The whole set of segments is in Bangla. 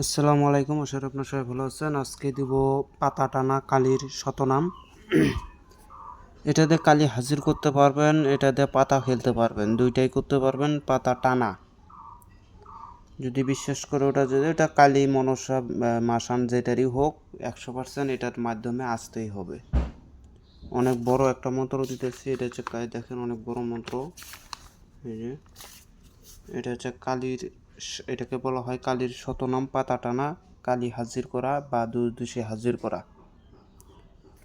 আসসালামু আলাইকুম, আশা আপনার সবাই ভালো আছেন। আজকে দিব পাতা টানা কালির শতনাম। এটাতে কালি হাজির করতে পারবেন এটাতে পাতা খেলতে পারবেন। দুইটাই করতে পারবেন পাতা টানা যদি বিশ্বাস করে ওটা যদি এটা কালি, মনসা মাসান যেটারই হোক, একশো পার্সেন্ট এটার মাধ্যমে আসতেই হবে। অনেক বড় একটা মন্ত্র দিতেছি, এটা হচ্ছে দেখেন অনেক বড় মন্ত্র। এই যে, এটা হচ্ছে কালির এটাকে বলা হয় কালির শতনাম পাতা টানা কালি হাজির করা বা দুর্দোষী হাজির করা।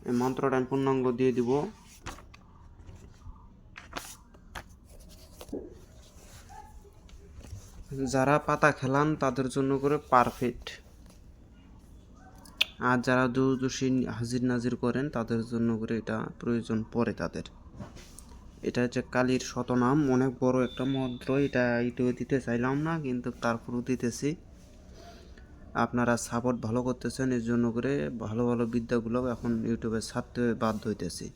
এই মন্ত্রটা আমি পূর্ণাঙ্গ দিয়ে দিব। যারা পাতা খেলান, তাদের জন্য করে পারফেক্ট আর যারা দুর্দোষী হাজির নাজির করেন, তাদের জন্য করে এটা প্রয়োজন পড়ে তাদের। এটা হচ্ছে কালীর শতনাম, অনেক বড় একটা মন্ত্র, এটা ইউটিউবে দিতে চাইলাম না, কিন্তু তারপরেও দিতেছি। আপনারা সাপোর্ট ভালো করতেছেন, এর জন্য করে ভালো ভালো বিদ্যাগুলো এখন ইউটিউবে ছাড়তে বাধ্য হইতেছি।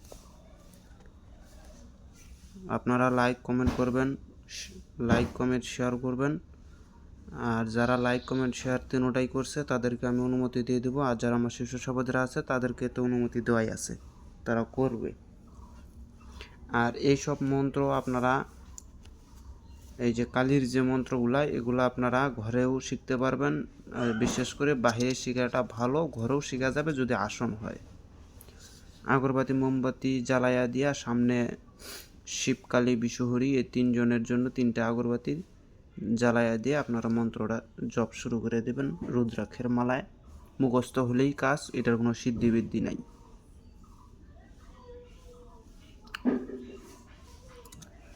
আপনারা লাইক কমেন্ট করবেন লাইক কমেন্ট শেয়ার করবেন। আর যারা লাইক কমেন্ট শেয়ার তিনোটাই করছে, তাদেরকে আমি অনুমতি দিয়ে দেবো। আর যারা আমার শিশু সভাপতিরা আছে, তাদেরকে তো অনুমতি দেওয়াই আছে। তারা করবে। আর এই সব মন্ত্র আপনারা, এই যে কালির যে মন্ত্রগুলা, এগুলো আপনারা ঘরেও শিখতে পারবেন। বিশেষ করে বাহিরে শেখাটা ভালো, ঘরেও শেখা যাবে যদি আসন হয়। আগরবাতি, মোমবাতি জ্বালায়া দিয়া সামনে শিবকালী, বিশুহরি এই তিনজনের জন্য তিনটা আগরবাতি জ্বালায়া দিয়ে আপনারা মন্ত্রটা জপ শুরু করে দেবেন। রুদ্রাক্ষের মালায়। মুখস্থ হলেই কাজ, এটার কোনো সিদ্ধি বৃদ্ধি নাই।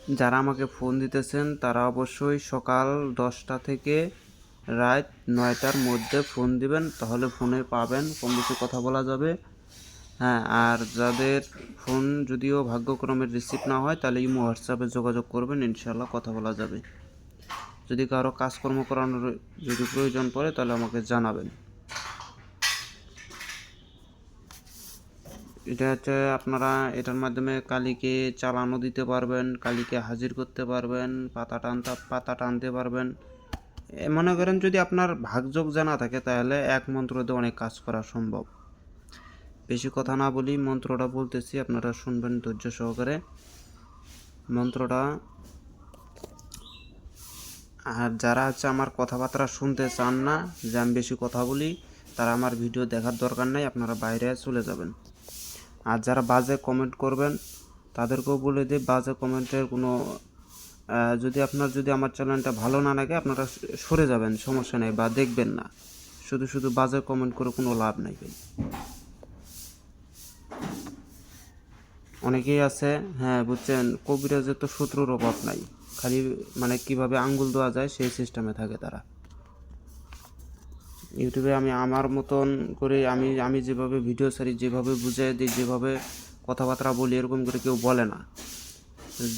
যারা আমাকে ফোন দিতেছেন, তারা অবশ্যই সকাল দশটা থেকে রাত নয়টার মধ্যে ফোন দিবেন, তাহলে ফোনে পাবেন কম বেশি কথা বলা যাবে। হ্যাঁ আর যাদের ফোন যদিও ভাগ্যক্রমে রিসিভ না হয়, তাহলে ইমো, হোয়াটসঅ্যাপে যোগাযোগ করবেন ইনশাল্লাহ কথা বলা যাবে। যদি কারও কাজকর্ম করানোর যদি প্রয়োজন পড়ে, তাহলে আমাকে জানাবেন। এটা হচ্ছে আপনারা এটার মাধ্যমে কালীকে চালানো দিতে পারবেন, কালীকে হাজির করতে পারবেন, পাতা টানতে পাতা টানতে পারবেন। মনে করেন যদি আপনার ভাগযোগ জানা থাকে তাহলে এক মন্ত্র দিয়ে অনেক কাজ করা সম্ভব। বেশি কথা না বলি, মন্ত্রটা বলতেছি, আপনারা শুনবেন ধৈর্য সহকারে। মন্ত্রটা, আর যারা হচ্ছে আমার কথাবার্তা শুনতে চান না, যে আমি বেশি কথা বলি, তারা আমার ভিডিও দেখার দরকার নাই, আপনারা বাইরে চলে যাবেন। আর যারা বাজে কমেন্ট করবেন, তাদেরকেও বলে দিই, বাজে কমেন্টের কোনো যদি আপনার, যদি আমার চ্যানেলটা ভালো না লাগে, আপনারা সরে যাবেন, সমস্যা নেই, বা দেখবেন না। শুধু শুধু বাজে কমেন্ট করে কোনো লাভ নাই অনেকেই আছে হ্যাঁ বুঝছেন, কবিরাজের তো শত্রুর অভাব নাই। খালি মানে কীভাবে আঙ্গুল দেওয়া যায়, সেই সিস্টেমে থাকে তারা। ইউটিউবে আমি আমার মতন করে আমি আমি যেভাবে ভিডিও ছাড়ি, যেভাবে বুঝিয়ে দিই, যেভাবে কথাবার্তা বলি, এরকম করে কেউ বলে না।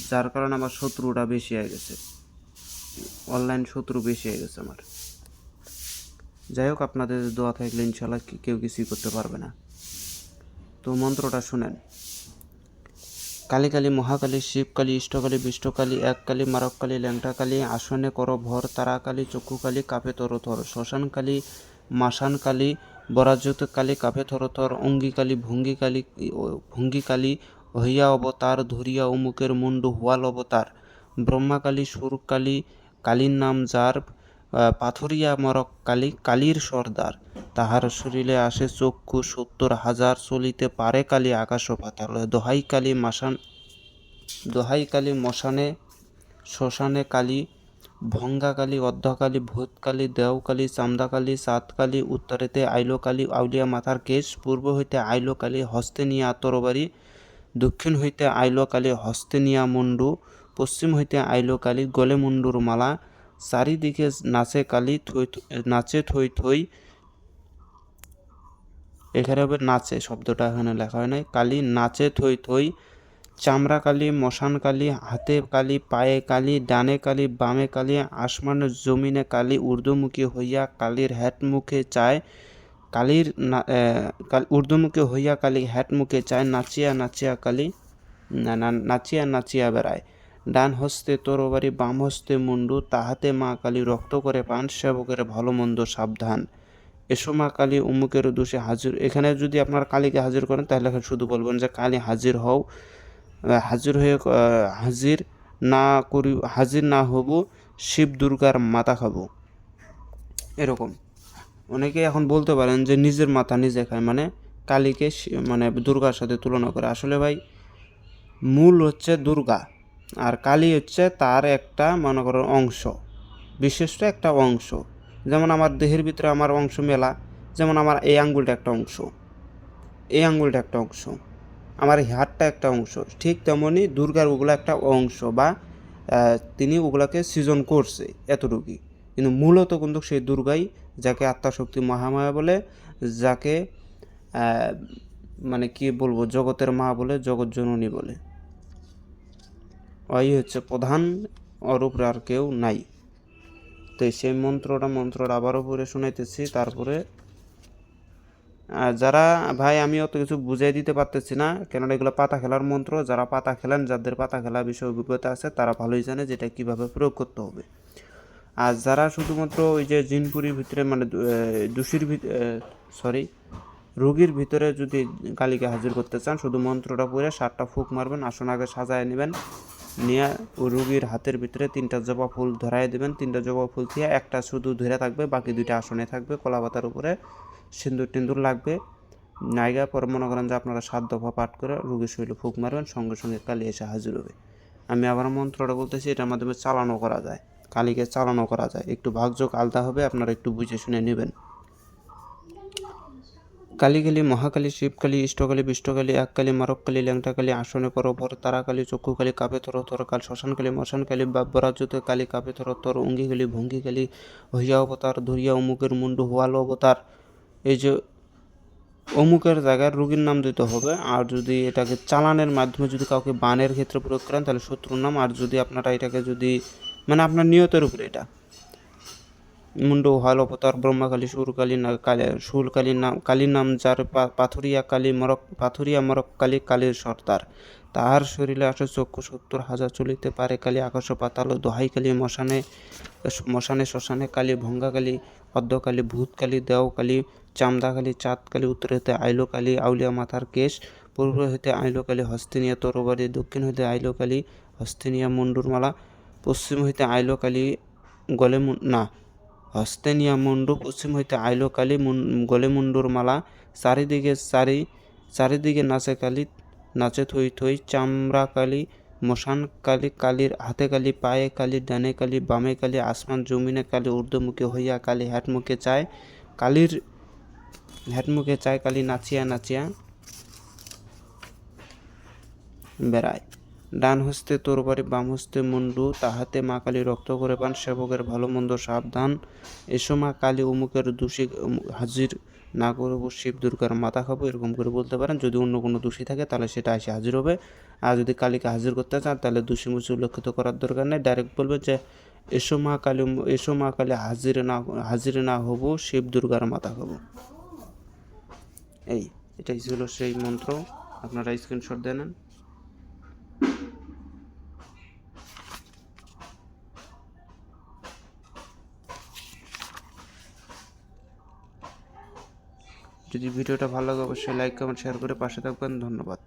যার কারণে আমার শত্রুটা বেশি হয়ে গেছে। অনলাইন শত্রু বেশি হয়ে গেছে আমার। যাই হোক, আপনাদের দোয়া থাকলে ইনশাল্লাহ কেউ কিছুই করতে পারবে না। তো মন্ত্রটা শুনেন। কালী কালী মহাকালী শিবকালী ইষ্টকালী বিষ্টকালী এক কালী, মারক কালী, ল্যাংটা কালী, আসনে কর ভর, তারা কালী, চক্ষু কালী, কাপে তরথর শ্মশান কালী মাসান কালী কাপে থরথর অঙ্গি কালী, ভঙ্গি কালী ভঙ্গি কালী হইয়া অবতার, ধরিয়া অমুকের মুন্ডু, হুয়াল অবতার ব্রহ্মাকালী সুরকালী কালীর নাম যার পাথরিয়া মরক কালী, কালীর সর্দার। তাহার শরীরে আসে চক্ষু সত্তর হাজার চলিতে পারে কালী আকাশ পাতাল দোহাই কালী মাসান, দোহাই কালী মশানে, শ্মশানে কালী ভঙ্গা কালী অর্ধকালী ভূতকালী দেওকালী চামদাকালী সাতকালী উত্তরেতে আইলো কালী, আউলিয়া মাথার কেশ, পূর্ব হইতে আইলো কালী হস্তে নিয়া তরবারি, দক্ষিণ হইতে আইলো কালী হস্তে নিয়া মুন্ডু পশ্চিম হইতে আইলো কালী গলে মুন্ডুর মালা চারিদিকে নাচে কালী থই নাচে থই থই এখানে হবে নাচে শব্দটা এখানে লেখা হয় নাই। কালি নাচে থই থই চামড়া কালি, মশান কালি, হাতে কালি, পায়ে কালি, ডানে কালি, বামে কালি আসমানের জমিনে কালি ঊর্ধ্বমুখী হইয়া কালীর হ্যাট মুখে চায় কালীর ঊর্ধ্বমুখী হইয়া কালি হ্যাট মুখে চায় নাচিয়া নাচিয়া কালি না নাচিয়া নাচিয়া বেড়ায়। ডান হস্তে তরবারি বাম হস্তে মুন্ডু, তাহাতে মা কালী রক্ত করে পান, সেবকের ভালো মন্দ সাবধান। এসো মা কালী, উমুকের দোষে হাজির। এখানে যদি আপনার কালীকে হাজির করেন, তাহলে শুধু বলবেন যে কালী হাজির হও। হাজির হয়ে হাজির না করি, হাজির না হব, শিব দুর্গার মাথা খাব। এরকম। অনেকে এখন বলতে পারেন যে নিজের মাথা নিজে খায় মানে কালীকে মানে দুর্গার সাথে তুলনা করে। আসলে ভাই, মূল হচ্ছে দুর্গা। আর কালী হচ্ছে তার একটা, মনে করো, অংশ। বিশিষ্ট একটা অংশ। যেমন আমার দেহের ভিতরে আমার অংশ মেলা, যেমন আমার এই আঙ্গুলটা একটা অংশ, এই আঙ্গুলটা একটা অংশ, আমার হাতটা একটা অংশ, ঠিক তেমনই দুর্গার ওগুলো একটা অংশ বা তিনি ওগুলাকে সৃজন করছে এতটুকুই। কিন্তু মূলত কিন্তু সেই দুর্গাই যাকে আত্মাশক্তি মহামায়া বলে, যাকে মানে কি বলব, জগতের মা বলে, জগৎ জননী বলে। ওই হচ্ছে প্রধান ওর উপরে আর কেউ নাই। তো সেই মন্ত্রটা মন্ত্রটা আবারও পরে শোনাইতেছি। তারপরে যারা, ভাই, আমি অত কিছু বুঝাই দিতে পারতেছি না। কেননা এগুলো পাতা খেলার মন্ত্র। যারা পাতা খেলেন, যাদের পাতা খেলা বিষয়ে অভিজ্ঞতা আছে, তারা ভালোই জানে যেটা কীভাবে প্রয়োগ করতে হবে। আর যারা শুধুমাত্র ওই যে জিনপুরির ভিতরে মানে দোষীর সরি, রোগীর ভিতরে যদি কালীকে হাজির করতে চান, শুধু মন্ত্রটা পড়ে সাতটা ফুক মারবেন, আসন আগে সাজায় নেবেন। নিয়ে রোগীর হাতের ভিতরে তিনটা জবা ফুল ধরাই দেবেন। তিনটা জবা ফুল দিয়ে একটা শুধু ধরে থাকবে, বাকি দুইটা আসনে থাকবে। কলা পাতার উপরে সিন্দুর টিন্দুর লাগবে। নাইগা পরে মনে করেন যে আপনারা সাত দফা পাঠ করে রুগীর শরীরে ফুক মারবেন, সঙ্গে সঙ্গে কালি এসে হাজির হবে। আমি আবার মন্ত্রটা বলতেছি, এটার মাধ্যমে চালানো করা যায়। কালীকে চালানো করা যায়। একটু ভাগযোগ আলদা হবে, আপনারা একটু বুঝে শুনে নেবেন। কালীকালী মহাকালী, শিবকালী, ইষ্টকালী, বিষ্টকালী, এককালী, মারককালী, ল্যাংটাকালী, আসনে পরপর তারাকালী, চক্ষুকালী, কাপে থর থরকাল শ্মশানকালী, মশানকালী, বাব্যরাজ্যতে কালী, কাপে থর থর অঙ্গিকালী, ভঙ্গিকালী হইয়া অবতার ধরিয়া অমুকের মুন্ডু হোয়াল অবতার। এই যে অমুকের জায়গায় রোগীর নাম দিতে হবে, আর যদি এটাকে চালানের মাধ্যমে যদি কাউকে বানের ক্ষেত্রে প্রয়োগ করেন, তাহলে শত্রুর নাম, আর যদি আপনারা এটাকে যদি মানে আপনার নিয়তের উপরে এটা। মুন্ডু হাল অবতার ব্রহ্মাকালী, সুরকালী, না কালী সুরকালীর নাম, কালী নাম যার পাথুরিয়া কালী, মরক, পাথুরিয়া, মরক কালী, কালীর সর্দার। তাহার শরীরে আসে চক্ষু সত্তর হাজার, চলিতে পারে কালী, আকাশ পাতাল, দোহাই কালী, মশানে মশানে, শ্মশানে কালী, ভঙ্গা কালী অর্ধকালী ভূত কালী, দেও কালী, চামদা কালী, চাঁদ কালী, উত্তর হইতে আইলো কালী, আউলিয়া মাথার কেশ, পূর্ব হইতে আইলো কালী, হস্তিনিয়া, তরবারি, দক্ষিণ হইতে আইলো কালী, হস্তিনিয়া, মুন্ডুর মালা, পশ্চিম হইতে আইলো কালী, গলে না হস্তেনিয়া মুন্ডু পশ্চিম হইতে আইলো কালী গলে মুন্ডুর মালা, চারিদিকে চারি চারিদিকে নাচে কালী, নাচে থই থই চামড়া কালী, মশান কালী, কালীর হাতে কালী, পায়ে কালী, ডানে কালী, বামে কালী, আসমান জমিনে কালী, ঊর্ধ্বমুখী হইয়া কালী হ্যাটমুখে চায় কালীর হ্যাটমুখে চায় কালী, নাচিয়া নাচিয়া বেড়ায়। ডান হস্তে তরবারি বাম হস্তে মুন্ডু, তাহাতে মা কালী রক্ত করে পান, সেবকের ভালো মন্দ সাবধান। এসো মা কালী, অমুকের দোষী হাজির না করব শিব দুর্গার মাথা খাব, এরকম করে বলতে পারেন। যদি অন্য কোনো দোষী থাকে, তাহলে সেটা এসে হাজির হবে। আর যদি কালীকে হাজির করতে চান, তাহলে দোষী মুষি উল্লেখিত করার দরকার নেই। ডাইরেক্ট বলবে যে, এসো মা কালী, এসো মা কালী, হাজির না হাজির না হব, শিব দুর্গার মাথা খাব। এই, এটাই ছিল সেই মন্ত্র। আপনারা স্ক্রিনশট দিয়ে যদি ভিডিওটা ভালো লাগে অবশ্যই লাইক কমেন্ট শেয়ার করে পাশে থাকবেন। ধন্যবাদ।